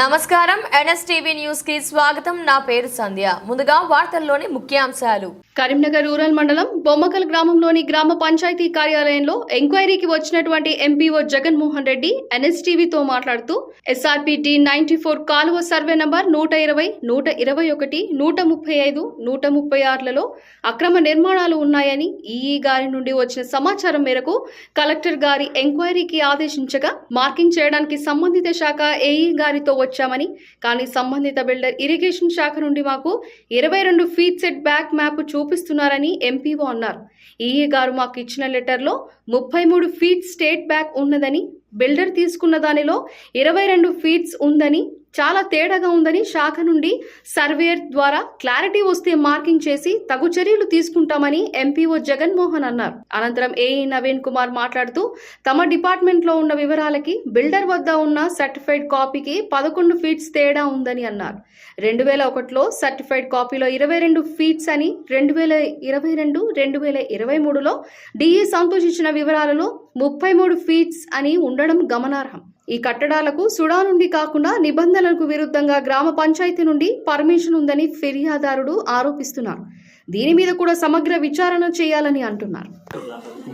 నమస్కారం. ఎన్ఎస్టీవీ న్యూస్కి స్వాగతం. నా పేరు సంధ్య. ముందుగా వార్తల్లోని ముఖ్యాంశాలు. కరీంనగర్ రూరల్ మండలం బొమ్మకల్ గ్రామంలోని గ్రామ పంచాయతీ కార్యాలయంలో ఎంక్వైరీకి వచ్చినటువంటి ఎంపీఓ జగన్మోహన్ రెడ్డి ఎన్ఎస్టీవీతో మాట్లాడుతూ ఎస్ఆర్పి డి నైన్టీ ఫోర్ కాలువ సర్వే నంబర్ నూట ఇరవై నూట ఇరవై ఒకటి నూట ముప్పై ఐదు నూట ముప్పై ఆరులలో అక్రమ నిర్మాణాలు ఉన్నాయని ఈఈ గారి నుండి వచ్చిన సమాచారం మేరకు కలెక్టర్ గారి ఎంక్వైరీకి ఆదేశించగా మార్కింగ్ చేయడానికి సంబంధిత శాఖ ఏఈ గారితో వచ్చామని. కానీ సంబంధిత బిల్డర్ ఇరిగేషన్ శాఖ నుండి మాకు ఇరవై రెండు ఫీట్ సెట్ బ్యాక్ మ్యాప్ చూపిస్తున్నారని ఎంపీఓ అన్నారు. ఈఏ గారు మాకు ఇచ్చిన లెటర్లో ముప్పై మూడు ఫీట్ స్టేట్ బ్యాక్ ఉన్నదని బిల్డర్ తీసుకున్న దానిలో ఇరవై రెండు ఫీట్స్ ఉందని చాలా తేడాగా ఉందని శాఖ నుండి సర్వేయర్ ద్వారా క్లారిటీ వస్తే మార్కింగ్ చేసి తగు చర్యలు తీసుకుంటామని ఎంపీఓ జగన్మోహన్ అన్నారు. అనంతరం ఏఈ నవీన్ కుమార్ మాట్లాడుతూ తమ డిపార్ట్మెంట్లో ఉన్న వివరాలకి బిల్డర్ వద్ద ఉన్న సర్టిఫైడ్ కాపీకి పదకొండు ఫీట్స్ తేడా ఉందని అన్నారు. రెండు వేల ఒకటిలో సర్టిఫైడ్ కాపీలో ఇరవై రెండు ఫీట్స్ అని రెండు వేల ఇరవై రెండు రెండు వేల ఇరవై మూడులో డిఈ సంతోషించిన వివరాలలో ముప్పై మూడు ఫీట్స్ అని ఉండడం గమనార్హం. ఈ కట్టడాలకు సుడా నుండి కాకుండా నిబంధనలకు విరుద్ధంగా గ్రామ పంచాయతీ నుండి పర్మిషన్ ఉందని ఫిర్యాదారుడు ఆరోపిస్తున్నారు. దీని మీద కూడా సమగ్ర విచారణ చేయాలని అంటున్నారు.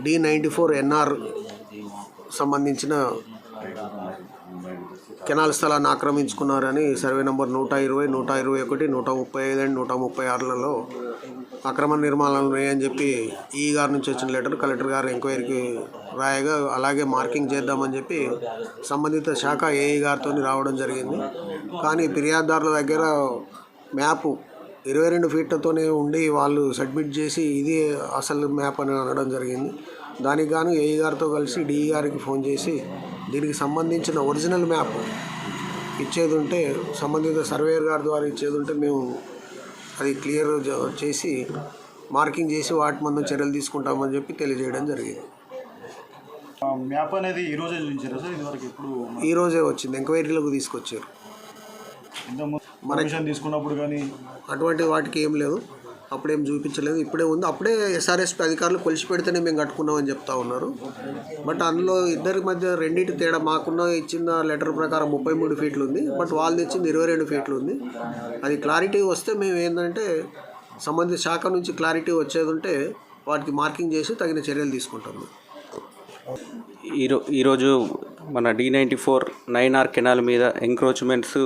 డి నైంటీ ఫోర్ ఎన్ఆర్ సంబంధించిన కెనాల్ స్థలాన్ని ఆక్రమించుకున్నారని సర్వే నంబర్ నూట ఇరవై నూట ఇరవై ఒకటి నూట ముప్పై ఐదు అండ్ నూట ముప్పై ఆరులలో అక్రమ నిర్మాణాలు ఉన్నాయని చెప్పి ఈ గారి నుంచి వచ్చిన లెటర్ కలెక్టర్ గారు ఎంక్వైరీకి రాయగా అలాగే మార్కింగ్ చేద్దామని చెప్పి సంబంధిత శాఖ ఏఈ గారితో రావడం జరిగింది. కానీ ఫిర్యాదుదారుల దగ్గర మ్యాప్ ఇరవై రెండు ఫీట్లతోనే ఉండి వాళ్ళు సబ్మిట్ చేసి ఇది అసలు మ్యాప్ అని అనడం జరిగింది. దానికి గాను ఏఈ గారితో కలిసి డిఈ గారికి ఫోన్ చేసి దీనికి సంబంధించిన ఒరిజినల్ మ్యాప్ ఇచ్చేది ఉంటే సంబంధిత సర్వేయర్ గారి ద్వారా ఇచ్చేది ఉంటే మేము అది క్లియర్ చేసి మార్కింగ్ చేసి వాటి మందం చర్యలు తీసుకుంటామని చెప్పి తెలియజేయడం జరిగింది. మ్యాప్ అనేది ఈ రోజే చూపించారా సార్? ఇదివరకు ఎప్పుడు ఈ రోజే వచ్చింది. ఎంక్వైరీలకు తీసుకొచ్చారు. తీసుకున్నప్పుడు కానీ అటువంటి వాటికి ఏం లేదు అప్పుడేం చూపించలేదు. ఇప్పుడే ఉంది. అప్పుడే ఎస్ఆర్ఎస్పీ అధికారులు కొలిసి పెడితేనే మేము కట్టుకున్నామని చెప్తా ఉన్నారు. బట్ అందులో ఇద్దరి మధ్య రెండింటి తేడా మాకున్న ఇచ్చిన లెటర్ ప్రకారం ముప్పై మూడు ఫీట్లు ఉంది. బట్ వాళ్ళు తెచ్చింది ఇరవై రెండు ఫీట్లు ఉంది. అది క్లారిటీ వస్తే మేము ఏంటంటే సంబంధిత శాఖ నుంచి క్లారిటీ వచ్చేది ఉంటే వాటికి మార్కింగ్ చేసి తగిన చర్యలు తీసుకుంటాము. ఈరో ఈరోజు మన D ninety four nine R canal మీద ఎంక్రోచ్మెంట్స్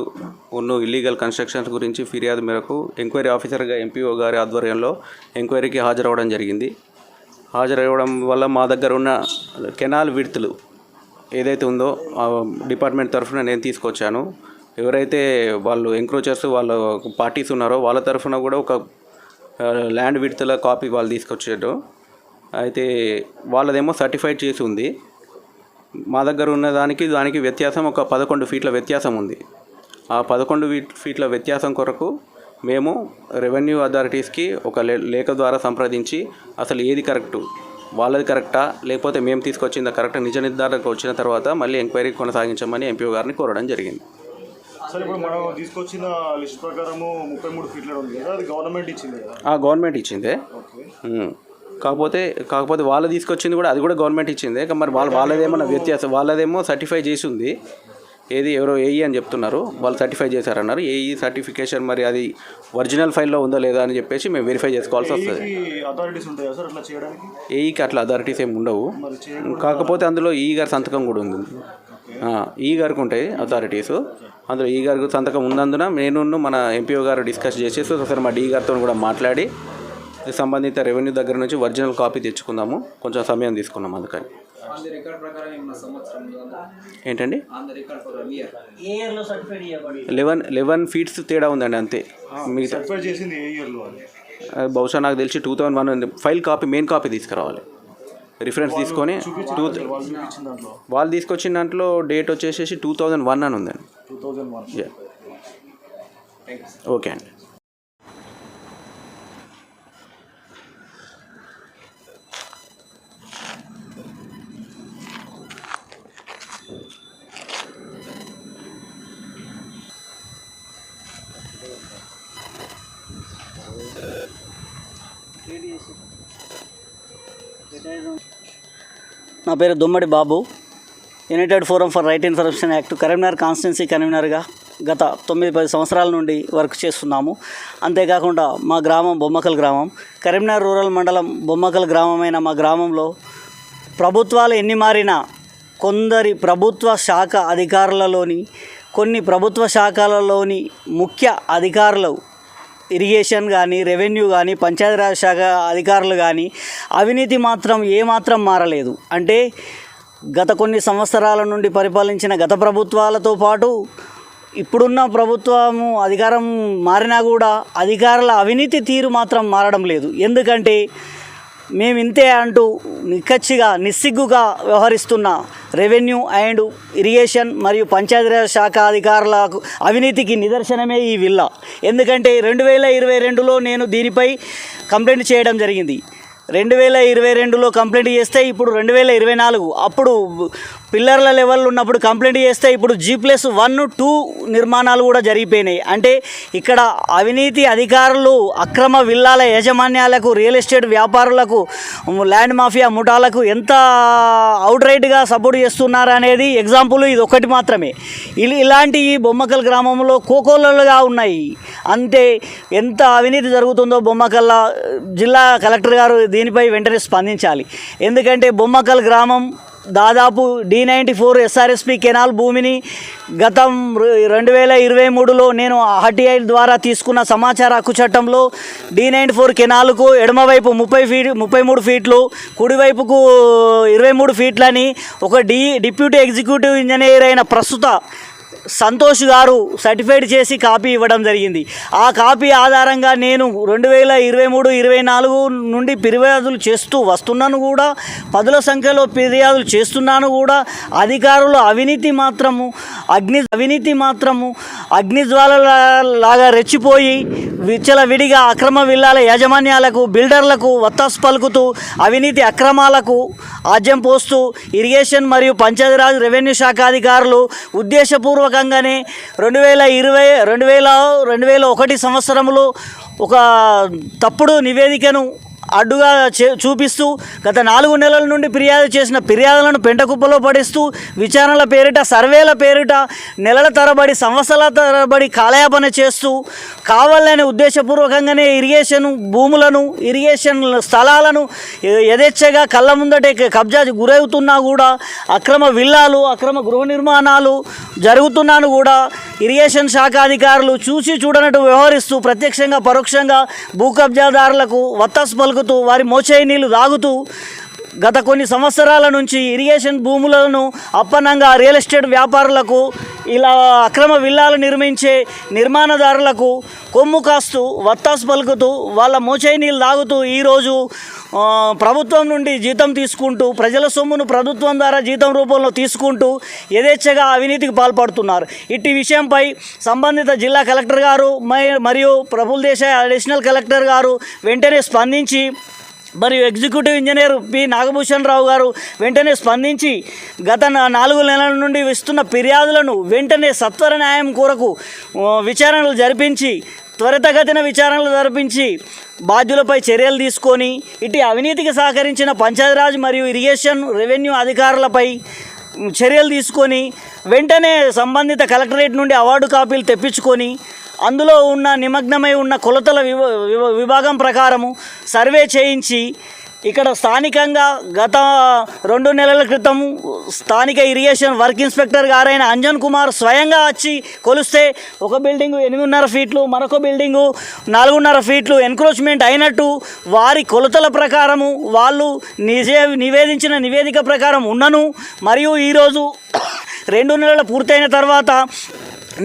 ఉన్న ఇల్లీగల్ కన్స్ట్రక్షన్స్ గురించి ఫిర్యాదు మేరకు ఎంక్వైరీ ఆఫీసర్గా ఎంపీఓ గారి ఆధ్వర్యంలో ఎంక్వైరీకి హాజరవ్వడం జరిగింది. హాజరవ్వడం వల్ల మా దగ్గర ఉన్న కెనాల్ విడుతులు ఏదైతే ఉందో డిపార్ట్మెంట్ తరఫున నేను తీసుకొచ్చాను. ఎవరైతే వాళ్ళు ఎంక్రోచర్స్ వాళ్ళ పార్టీస్ ఉన్నారో వాళ్ళ తరఫున కూడా ఒక ల్యాండ్ విడుతుల కాపీ వాళ్ళు తీసుకొచ్చారు. అయితే వాళ్ళదేమో సర్టిఫైడ్ చేసి ఉంది. మా దగ్గర ఉన్న దానికి దానికి వ్యత్యాసం ఒక పదకొండు ఫీట్ల వ్యత్యాసం ఉంది. ఆ పదకొండు ఫీట్ ఫీట్ల వ్యత్యాసం కొరకు మేము రెవెన్యూ అథారిటీస్కి ఒక లేఖ ద్వారా సంప్రదించి అసలు ఏది కరెక్టు వాళ్ళది కరెక్టా లేకపోతే మేము తీసుకొచ్చింది కరెక్ట్ నిజ నిర్ధారణకు వచ్చిన తర్వాత మళ్ళీ ఎంక్వైరీ కొనసాగించమని ఎంపీఓ గారిని కోరడం జరిగింది. సార్ ఇప్పుడు మనం తీసుకొచ్చిన లిస్ట్ ప్రకారము ముప్పై మూడు ఫీట్ల ఉంది కదా అది గవర్నమెంట్ ఇచ్చింది గవర్నమెంట్ ఇచ్చిందే. కాకపోతే కాకపోతే వాళ్ళు తీసుకొచ్చింది కూడా అది కూడా గవర్నమెంట్ ఇచ్చిందే. మరి వాళ్ళ వాళ్ళదేమన్నా వ్యత్యాసం వాళ్ళదేమో సర్టిఫై చేసి ఉంది ఏది ఎవరో ఏఈ అని చెప్తున్నారు. వాళ్ళు సర్టిఫై చేశారన్నారు. ఏఈ సర్టిఫికేషన్ మరి అది ఒరిజినల్ ఫైల్లో ఉందో లేదా అని చెప్పేసి మేము వెరిఫై చేసుకోవాల్సి వస్తుంది. అట్లా చేయడానికి? ఏఈకి అట్లా అథారిటీస్ ఏమి ఉండవు. కాకపోతే అందులో ఈ గారి సంతకం కూడా ఉంది. ఈ గారికి ఉంటాయి అథారిటీస్ అందులో ఈ గారికి సంతకం ఉన్నందున నేను మన ఎంపీఓ గారు డిస్కస్ చేసేసి ఒకసారి మా డీ గారితో కూడా మాట్లాడి సంబంధిత రెవెన్యూ దగ్గర నుంచి ఒరిజినల్ కాపీ తెచ్చుకుందాము. కొంచెం సమయం తీసుకున్నాం అందుకని. ఏంటండి? లెవెన్ లెవెన్ ఫీట్స్ తేడా ఉందండి అంతే. మిగతా బహుశా నాకు తెలిసి two thousand one file copy main copy తీసుకురావాలి. రిఫరెన్స్ తీసుకొని టూ వాళ్ళు తీసుకొచ్చిన దాంట్లో డేట్ వచ్చేసేసి టూ థౌజండ్ వన్ అని ఉందండి. ఓకే అండి. నా పేరు Dummadi Babu. United forum for right information act Karimnagar constituency కన్వీనర్గా గత తొమ్మిది పది సంవత్సరాల నుండి వర్క్ చేస్తున్నాము. అంతేకాకుండా మా గ్రామం బొమ్మకల్ గ్రామం. కరీంనగర్ రూరల్ మండలం బొమ్మకల్ గ్రామమైన మా గ్రామంలో ప్రభుత్వాలు ఎన్ని మారినా కొందరి ప్రభుత్వ శాఖ అధికారులలోని కొన్ని ప్రభుత్వ శాఖలలోని ముఖ్య అధికారులు ఇరిగేషన్ కానీ రెవెన్యూ కానీ పంచాయతీరాజ్ శాఖ అధికారులు కానీ అవినీతి మాత్రం ఏమాత్రం మారలేదు. అంటే గత కొన్ని సంవత్సరాల నుండి పరిపాలించిన గత ప్రభుత్వాలతో పాటు ఇప్పుడున్న ప్రభుత్వము అధికారం మారినా కూడా అధికారుల అవినీతి తీరు మాత్రం మారడం లేదు. ఎందుకంటే మేము ఇంతే అంటూ నిక్కచ్చిగా నిస్సిగ్గుగా వ్యవహరిస్తున్న రెవెన్యూ అండ్ ఇరిగేషన్ మరియు పంచాయతీరాజ్ శాఖ అధికారులకు అవినీతికి నిదర్శనమే ఈ విల్లా. ఎందుకంటే రెండు వేల ఇరవై రెండులో నేను దీనిపై కంప్లైంట్ చేయడం జరిగింది. రెండు వేల ఇరవై రెండులో కంప్లైంట్ చేస్తే ఇప్పుడు రెండు వేల ఇరవై నాలుగు. అప్పుడు పిల్లర్ల లెవెల్ ఉన్నప్పుడు కంప్లైంట్ చేస్తే ఇప్పుడు జీ ప్లస్ వన్ టూ నిర్మాణాలు కూడా జరిగిపోయినాయి. అంటే ఇక్కడ అవినీతి అధికారులు అక్రమ విల్లాల యాజమాన్యాలకు రియల్ ఎస్టేట్ వ్యాపారులకు ల్యాండ్ మాఫియా ముఠాలకు ఎంత అవుట్ రైట్గా సపోర్ట్ చేస్తున్నారు అనేది ఎగ్జాంపుల్ ఇది ఒకటి మాత్రమే. ఇలాంటి ఈ బొమ్మకల్ గ్రామంలో కోకోలలుగా ఉన్నాయి. అంటే ఎంత అవినీతి జరుగుతుందో బొమ్మకల్ల జిల్లా కలెక్టర్ గారు దీనిపై వెంటనే స్పందించాలి. ఎందుకంటే బొమ్మకల్ గ్రామం దాదాపు D ninety four SRSP canal భూమిని గతం రెండు వేల ఇరవై మూడులో నేను ఆర్టీఐ ద్వారా తీసుకున్న సమాచార హక్కు చట్టంలో డి నైంటీ ఫోర్ కెనాల్కు ఎడమవైపు ముప్పై ఫీట్ ముప్పై మూడు ఫీట్లు కుడివైపుకు ఇరవై మూడు ఫీట్లని ఒక డి డిప్యూటీ ఎగ్జిక్యూటివ్ ఇంజనీర్ అయిన ప్రస్తుత సంతోష్ గారు సర్టిఫైడ్ చేసి కాపీ ఇవ్వడం జరిగింది. ఆ కాపీ ఆధారంగా నేను రెండు వేల ఇరవై మూడు ఇరవై నాలుగు నుండి ఫిర్యాదులు చేస్తూ వస్తున్నాను కూడా. పదుల సంఖ్యలో ఫిర్యాదులు చేస్తున్నాను కూడా. అధికారులు అవినీతి మాత్రము అగ్ని అవినీతి మాత్రము అగ్నిజ్వాల లాగా రెచ్చిపోయి విచ్చలవిడిగా అక్రమ విల్లాల యాజమాన్యాలకు బిల్డర్లకు వత్తాసు పలుకుతూ అవినీతి అక్రమాలకు ఆజ్యం పోస్తూ ఇరిగేషన్ మరియు పంచాయతీరాజ్ రెవెన్యూ శాఖ అధికారులు ఉద్దేశపూర్వకంగానే రెండు వేల ఇరవై రెండు వేల రెండు వేల ఒకటి సంవత్సరంలో ఒక తప్పుడు నివేదికను అడ్డుగా చే చూపిస్తూ గత నాలుగు నెలల నుండి ఫిర్యాదు చేసిన ఫిర్యాదులను పెంటకుప్పలో పడిస్తూ విచారణల పేరిట సర్వేల పేరిట నెలల తరబడి సంవత్సరాల తరబడి కాలయాపన చేస్తూ కావాలనే ఉద్దేశపూర్వకంగానే ఇరిగేషన్ భూములను ఇరిగేషన్ స్థలాలను యథేచ్ఛగా కళ్ళ ముందటే కబ్జా గురవుతున్నా కూడా అక్రమ విల్లాలు అక్రమ గృహ నిర్మాణాలు జరుగుతున్నాను కూడా ఇరిగేషన్ శాఖ అధికారులు చూసి చూడనట్టు వ్యవహరిస్తూ ప్రత్యక్షంగా పరోక్షంగా భూ కబ్జాదారులకు వత్తాసు పలుకుతూ వారి మోచేయి నీళ్ళు తాగుతూ గత కొన్ని సంవత్సరాల నుంచి ఇరిగేషన్ భూములను అప్పనంగా రియల్ ఎస్టేట్ వ్యాపారులకు ఇలా అక్రమ విల్లాలు నిర్మించే నిర్మాణదారులకు కొమ్ము కాస్తూ వత్తాసు పలుకుతూ వాళ్ళ మోచేయి నీళ్ళు తాగుతూ ఈరోజు ప్రభుత్వం నుండి జీతం తీసుకుంటూ ప్రజల సొమ్మును ప్రభుత్వం ద్వారా జీతం రూపంలో తీసుకుంటూ యథేచ్ఛగా అవినీతికి పాల్పడుతున్నారు. ఇట్టి విషయంపై సంబంధిత జిల్లా కలెక్టర్ గారు మరియు ప్రభుల్ దేశాయ్ అడిషనల్ కలెక్టర్ గారు వెంటనే స్పందించి మరియు executive engineer P Nagabhushan Rao garu వెంటనే స్పందించి గత నాలుగు నెలల నుండి ఇస్తున్న ఫిర్యాదులను వెంటనే సత్వర న్యాయం కొరకు విచారణలు జరిపించి త్వరితగతిన విచారణలు జరిపించి బాధ్యులపై చర్యలు తీసుకొని ఇటు అవినీతికి సహకరించిన పంచాయతీరాజ్ మరియు ఇరిగేషన్ రెవెన్యూ అధికారులపై చర్యలు తీసుకొని వెంటనే సంబంధిత కలెక్టరేట్ నుండి అవార్డు కాపీలు తెప్పించుకొని అందులో ఉన్న నిమగ్నమై ఉన్న కొలతల విభ- విభాగం ప్రకారము సర్వే చేయించి ఇక్కడ స్థానికంగా గత రెండు నెలల క్రితం స్థానిక ఇరిగేషన్ వర్క్ ఇన్స్పెక్టర్ గారైన అంజన్ కుమార్ స్వయంగా వచ్చి కొలిస్తే ఒక బిల్డింగు ఎనిమిదిన్నర ఫీట్లు మరొక బిల్డింగు నాలుగున్నర ఫీట్లు ఎన్క్రోచ్మెంట్ అయినట్టు వారి కొలతల ప్రకారము వాళ్ళు నిజే నివేదించిన నివేదిక ప్రకారం ఉన్నను. మరియు ఈరోజు రెండు నెలలు పూర్తయిన తర్వాత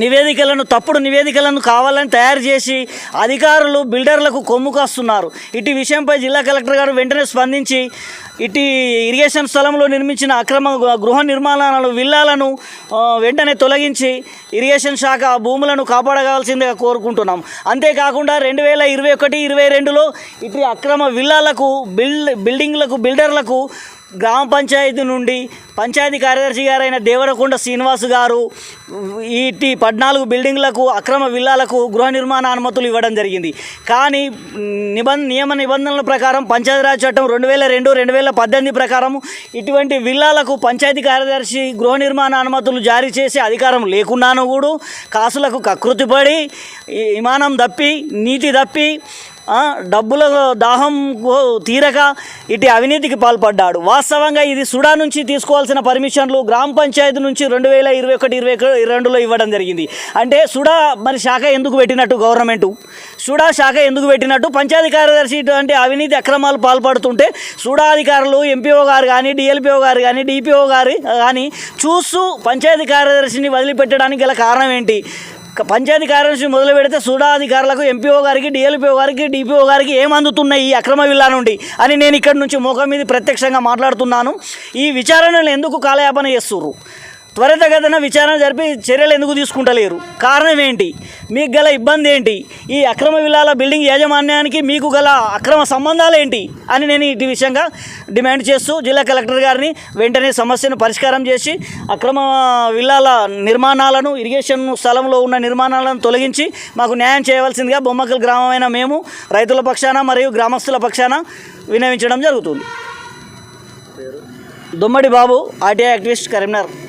నివేదికలను తప్పుడు నివేదికలను కావాలని తయారు చేసి అధికారులు బిల్డర్లకు కొమ్ము కాస్తున్నారు. ఇటు విషయంపై జిల్లా కలెక్టర్ గారు వెంటనే స్పందించి ఇటు ఇరిగేషన్ స్థలంలో నిర్మించిన అక్రమ గృహ నిర్మాణాలను విల్లాలను వెంటనే తొలగించి ఇరిగేషన్ శాఖ భూములను కాపాడగాల్సిందిగా కోరుకుంటున్నాం. అంతేకాకుండా రెండు వేల ఇరవై ఒకటి ఇరవై రెండులో ఇటు అక్రమ విల్లాలకు బిల్ బిల్డింగ్లకు బిల్డర్లకు గ్రామ పంచాయతీ నుండి పంచాయతీ కార్యదర్శి గారైన దేవరకొండ శ్రీనివాస్ గారు ఈ పద్నాలుగు బిల్డింగ్లకు అక్రమ విల్లాలకు గృహ నిర్మాణ అనుమతులు ఇవ్వడం జరిగింది. కానీ నిబంధ నియమ నిబంధనల ప్రకారం పంచాయతీరాజ్ చట్టం రెండు వేల రెండు రెండు వేల పద్దెనిమిది ప్రకారం ఇటువంటి విల్లాలకు పంచాయతీ కార్యదర్శి గృహ నిర్మాణ అనుమతులు జారీ చేసే అధికారం లేకున్నాను కూడా. కాసులకు కకృతిపడి విమానం తప్పి నీతి తప్పి డబ్బుల దాహం తీరక ఇటు అవినీతికి పాల్పడ్డాడు. వాస్తవంగా ఇది సుడా నుంచి తీసుకోవాల్సిన పర్మిషన్లు గ్రామ పంచాయతీ నుంచి రెండు వేల ఇరవై ఒకటి ఇరవై రెండులో ఇవ్వడం జరిగింది. అంటే సుడా మరి శాఖ ఎందుకు పెట్టినట్టు గవర్నమెంట్? సుడా శాఖ ఎందుకు పెట్టినట్టు? పంచాయతీ కార్యదర్శి ఇటువంటి అవినీతి అక్రమాలు పాల్పడుతుంటే సుడా అధికారులు ఎంపీఓ గారు కానీ డిఎల్పిఓ గారు కానీ డిపిఓ గారు కానీ చూస్తూ పంచాయతీ కార్యదర్శిని వదిలిపెట్టడానికి గల కారణం ఏంటి? పంచాయతీ కార్యదర్శి మొదలు పెడితే సుడా అధికారులకు ఎంపీఓ గారికి డిఎల్పిఓ గారికి డిపిఓ గారికి ఏం అందుతున్నాయి ఈ అక్రమ విల్లా నుండి అని నేను ఇక్కడి నుంచి ముఖం మీద ప్రత్యక్షంగా మాట్లాడుతున్నాను. ఈ విచారణలు ఎందుకు కాలయాపన చేస్తుర్రు? త్వరితగతిన విచారణ జరిపి చర్యలు ఎందుకు తీసుకుంటలేరు? కారణం ఏంటి? మీకు గల ఇబ్బంది ఏంటి? ఈ అక్రమ విల్లాల బిల్డింగ్ యాజమాన్యానికి మీకు గల అక్రమ సంబంధాలు ఏంటి? అని నేను ఇటు విషయంగా డిమాండ్ చేస్తూ జిల్లా కలెక్టర్ గారిని వెంటనే సమస్యను పరిష్కారం చేసి అక్రమ విల్లాల నిర్మాణాలను ఇరిగేషన్ స్థలంలో ఉన్న నిర్మాణాలను తొలగించి మాకు న్యాయం చేయవలసిందిగా బొమ్మకల్ గ్రామమైన మేము రైతుల పక్షాన మరియు గ్రామస్తుల పక్షాన వినవించడం జరుగుతుంది. Dommadi Babu RTI activist Karimnagar.